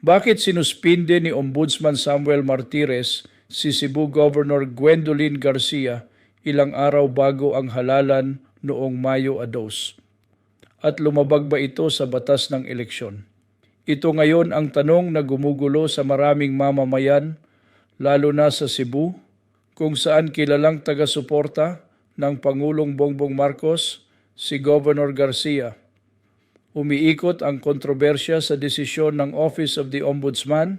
Bakit sinuspinde ni Ombudsman Samuel Martires si Cebu Governor Gwendolyn Garcia ilang araw bago ang halalan noong Mayo Ados? At lumabag ba ito sa batas ng eleksyon? Ito ngayon ang tanong na gumugulo sa maraming mamamayan, lalo na sa Cebu, kung saan kilalang taga-suporta ng Pangulong Bongbong Marcos si Governor Garcia. Umiikot ang kontrobersya sa desisyon ng Office of the Ombudsman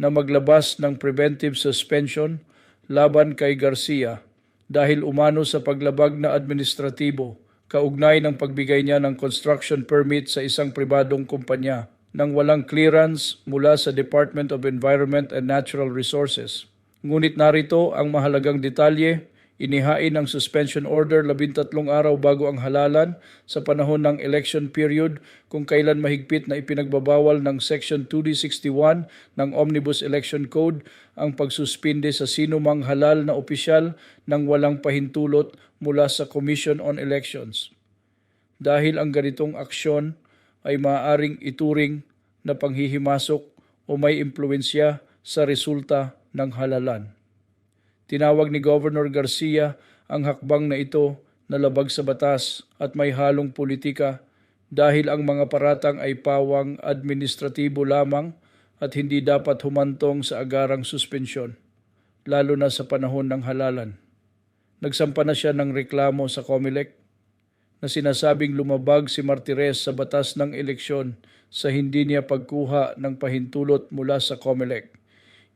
na maglabas ng preventive suspension laban kay Garcia dahil umano sa paglabag na administratibo kaugnay ng pagbigay niya ng construction permit sa isang pribadong kumpanya nang walang clearance mula sa Department of Environment and Natural Resources. Ngunit narito ang mahalagang detalye Inihain ang suspension order labintatlong araw bago ang halalan sa panahon ng election period kung kailan mahigpit na ipinagbabawal ng Section 2D61 ng Omnibus Election Code ang pagsuspinde sa sinumang halal na opisyal ng walang pahintulot mula sa Commission on Elections. Dahil ang ganitong aksyon ay maaaring ituring na panghihimasok o may impluensya sa resulta ng halalan. Tinawag ni Governor Garcia ang hakbang na ito na labag sa batas at may halong politika dahil ang mga paratang ay pawang administratibo lamang at hindi dapat humantong sa agarang suspensyon, lalo na sa panahon ng halalan. Nagsampa na siya ng reklamo sa COMELEC na sinasabing lumabag si Martires sa batas ng eleksyon sa hindi niya pagkuha ng pahintulot mula sa COMELEC.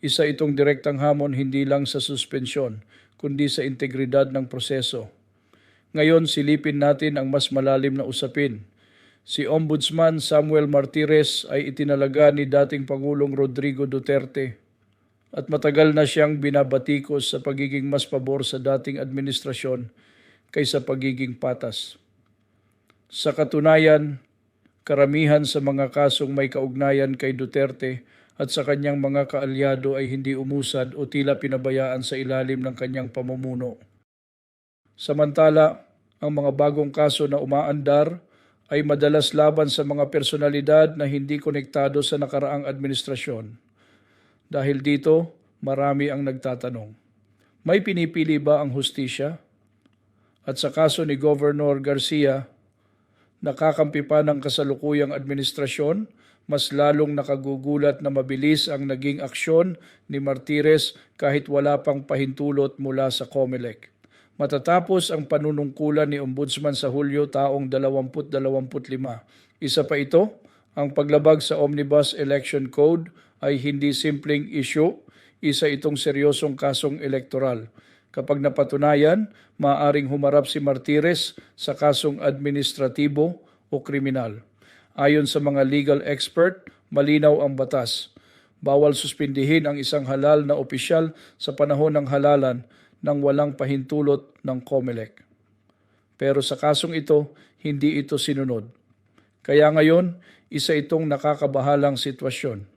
Isa itong direktang hamon hindi lang sa suspensyon, kundi sa integridad ng proseso. Ngayon silipin natin ang mas malalim na usapin. Si Ombudsman Samuel Martires ay itinalaga ni dating Pangulong Rodrigo Duterte at matagal na siyang binabatikos sa pagiging mas pabor sa dating administrasyon kaysa pagiging patas. Sa katunayan, karamihan sa mga kasong may kaugnayan kay Duterte at sa kanyang mga kaalyado ay hindi umusad o tila pinabayaan sa ilalim ng kanyang pamumuno. Samantala, ang mga bagong kaso na umaandar ay madalas laban sa mga personalidad na hindi konektado sa nakaraang administrasyon. Dahil dito, marami ang nagtatanong. May pinipili ba ang hustisya? At sa kaso ni Governor Garcia, nakakampi pa ng kasalukuyang administrasyon mas lalong nakagugulat na mabilis ang naging aksyon ni Martires kahit wala pang pahintulot mula sa COMELEC. Matatapos ang panunungkulan ni Ombudsman sa Hulyo taong 2025. Isa pa ito, ang paglabag sa Omnibus Election Code ay hindi simpleng issue, isa itong seryosong kasong elektoral. Kapag napatunayan, maaring humarap si Martires sa kasong administratibo o kriminal. Ayon sa mga legal expert, malinaw ang batas. Bawal suspindihin ang isang halal na opisyal sa panahon ng halalan nang walang pahintulot ng COMELEC. Pero sa kasong ito, hindi ito sinunod. Kaya ngayon, isa itong nakakabahalang sitwasyon.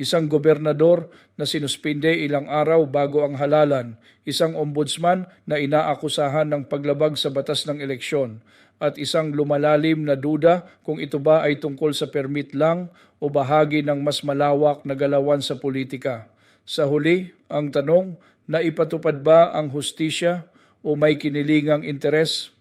Isang gobernador na sinuspinde ilang araw bago ang halalan, isang ombudsman na inaakusahan ng paglabag sa batas ng eleksyon, at isang lumalalim na duda kung ito ba ay tungkol sa permit lang o bahagi ng mas malawak na galawan sa politika. Sa huli, ang tanong, naipatupad ba ang hustisya o may kinilingang interes?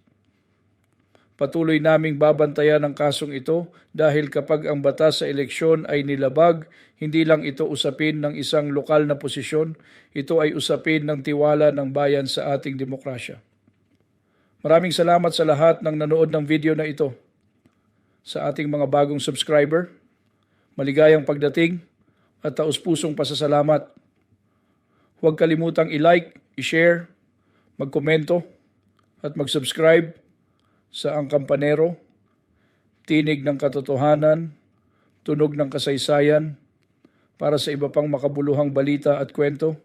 Patuloy naming babantayan ang kasong ito dahil kapag ang batas sa eleksyon ay nilabag, hindi lang ito usapin ng isang lokal na posisyon, ito ay usapin ng tiwala ng bayan sa ating demokrasya. Maraming salamat sa lahat ng nanood ng video na ito. Sa ating mga bagong subscriber, maligayang pagdating at taus-pusong pasasalamat. Huwag kalimutang i-like, i-share, magkomento at mag-subscribe sa Ang Kampanero, Tinig ng Katotohanan, Tunog ng Kasaysayan, para sa iba pang makabuluhang balita at kwento